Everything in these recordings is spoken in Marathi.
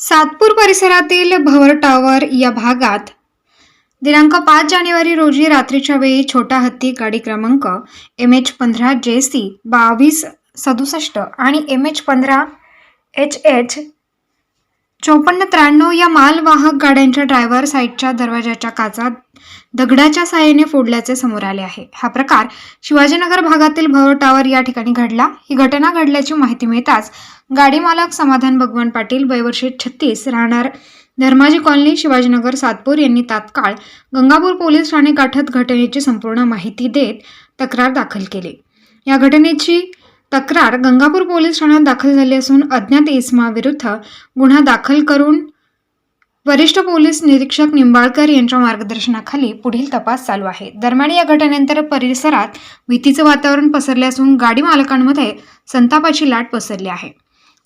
सातपूर परिसरातील भवर टॉवर या भागात दिनांक पाच जानेवारी रोजी रात्रीच्या वेळी छोटा हत्ती गाडी क्रमांक एम एच पंधरा जे सी बावीस सदुसष्ट आणि एम एच पंधरा एच एच चोपन्न त्र्याण्णव या मालवाहक गाड्यांच्या ड्रायव्हर साईडच्या दरवाजाच्या काचा दगडाच्या साहाय्याने फोडल्याचे समोर आले आहे. हा प्रकार शिवाजीनगर भागातील भवर टावर या ठिकाणी घडला. ही घटना घडल्याची माहिती मिळताच गाडी मालक समाधान भगवान पाटील वयवर्षी छत्तीस राहणार धर्माजी कॉलनी शिवाजीनगर सातपूर यांनी तात्काळ गंगापूर पोलीस ठाणे गाठत घटनेची संपूर्ण माहिती देत तक्रार दाखल केली. या घटनेची तक्रार गंगापूर पोलीस ठाण्यात दाखल झाली असून अज्ञात इसमाविरुद्ध गुन्हा दाखल करून वरिष्ठ पोलीस निरीक्षक निंबाळकर यांच्या मार्गदर्शनाखाली पुढील तपास चालू आहे. दरम्यान या घटनेनंतर परिसरात भीतीचं वातावरण पसरले असून गाडी मालकांमध्ये संतापाची लाट पसरली आहे.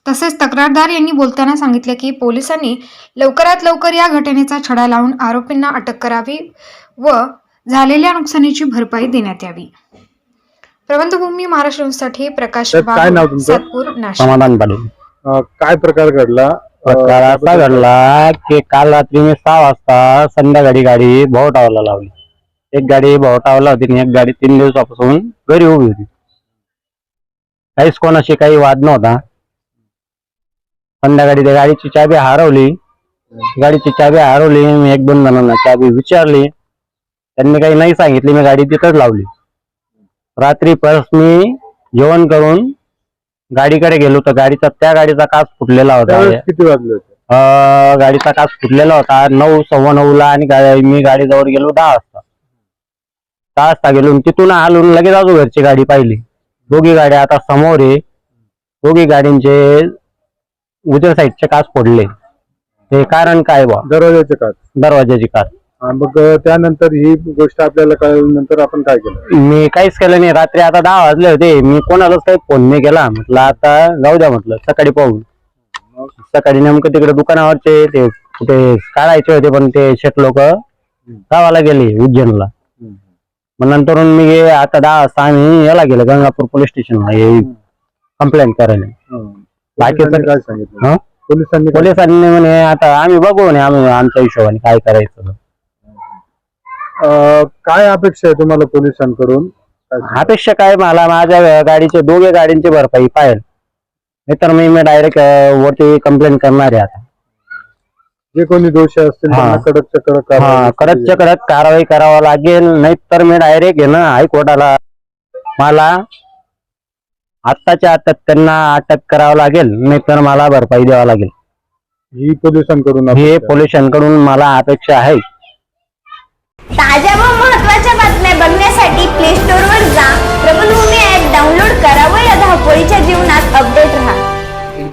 तसेच तक्रारदार यांनी बोलताना सांगितले की पोलिसांनी लवकरात लवकर या घटनेचा छडा लावून आरोपींना अटक करावी व झालेल्या नुकसानीची भरपाई देण्यात यावी. प्रबंधभूमी महाराष्ट्र न्यूजसाठी प्रकाश काय नाव बाबू, तुमचं? सातपूर नाशिक. समाधान पाटील. अं, काय प्रकार घडला? प्रकार असा घडला की काल रात्री मी सहा वाजता संध्याकाळी गाडी भोवटावला लावली. एक गाडी भोवटावला होती आणि एक गाडी तीन दिवसापासून घरी उभी होती. काहीच कोणाशी काही वाद नव्हता. संध्याकाळी त्या गाडीची चाबी हरवली. गाडीची चाबी हरवली. मी एक दोन जणांना चाबी विचारली. त्यांनी काही नाही सांगितली. मी गाडी तिथंच लावली. रात्री परत मी जेवण करून गाडीकडे गेलो तर गाडीचा त्या गाडीचा काच फुटलेला होता. त्यावेळेस किती वाजले होते? अं, गाडीचा काच फुटलेला होता. नऊ सव्वा नऊ ला आणि गा- मी गाडीजवळ गेलो दहा वाजता. दहा वाजता गेलो आणि तिथून आलो लगेच आजू घरची गाडी पाहिली. दोघी गाड्या आता समोर आहे. दोघी गाडींचे उजव्या साईडचे काच फोडले. ते कारण काय बा? दरवाजाचे काच दरवाजाची काच मग त्यानंतर ही गोष्ट आपल्याला कळल्यानंतर आपण काय केलं? मी काहीच केलं नाही. रात्री आता दहा वाजले होते. मी कोणालाच काही फोन नाही केला. म्हटलं आता जाऊ द्या म्हटलं सकाळी पाहू सकाळी नेमकं तिकडे दुकानावरचे ते कुठे काढायचे होते पण ते शेट लोक गावाला गेले उज्जैनला. मग नंतरून मी आता दहा वाजता आम्ही याला गेलो गंगापूर पोलीस स्टेशनला. कंप्लेंट करायला. हं. बाकी पोलिसांनी तर- काय सांगितलं? पोलिसांनी म्हणे आता आम्ही बघू आम्ही आमच्या हिशोबाने काय करायचं. अं, काय अपेक्षा आहे तुम्हाला पोलिसांकडून? अपेक्षा काय मला? माझ्या गाडीचे दोघे गाडींची भरपाई पाहिजे. नाहीतर मी मी डायरेक्ट वरती कंप्लेंट करणार आहे आता. जे कोणी दोषी असतील हा. त्यांना कडकच्या कडक हा कारवाई कडकच्या कडक कारवाई करावं लागेल. नाहीतर मी डायरेक्ट आहे ना हायकोर्टाला मला आत्ताच्या आत्ताच त्यांना अटक करावं लागेल. नाहीतर मला भरपाई द्यावं लागेल. ही पोलिसांकडून हे अपेक्षा आहे. पोलिसांकडून मला अपेक्षा आहे.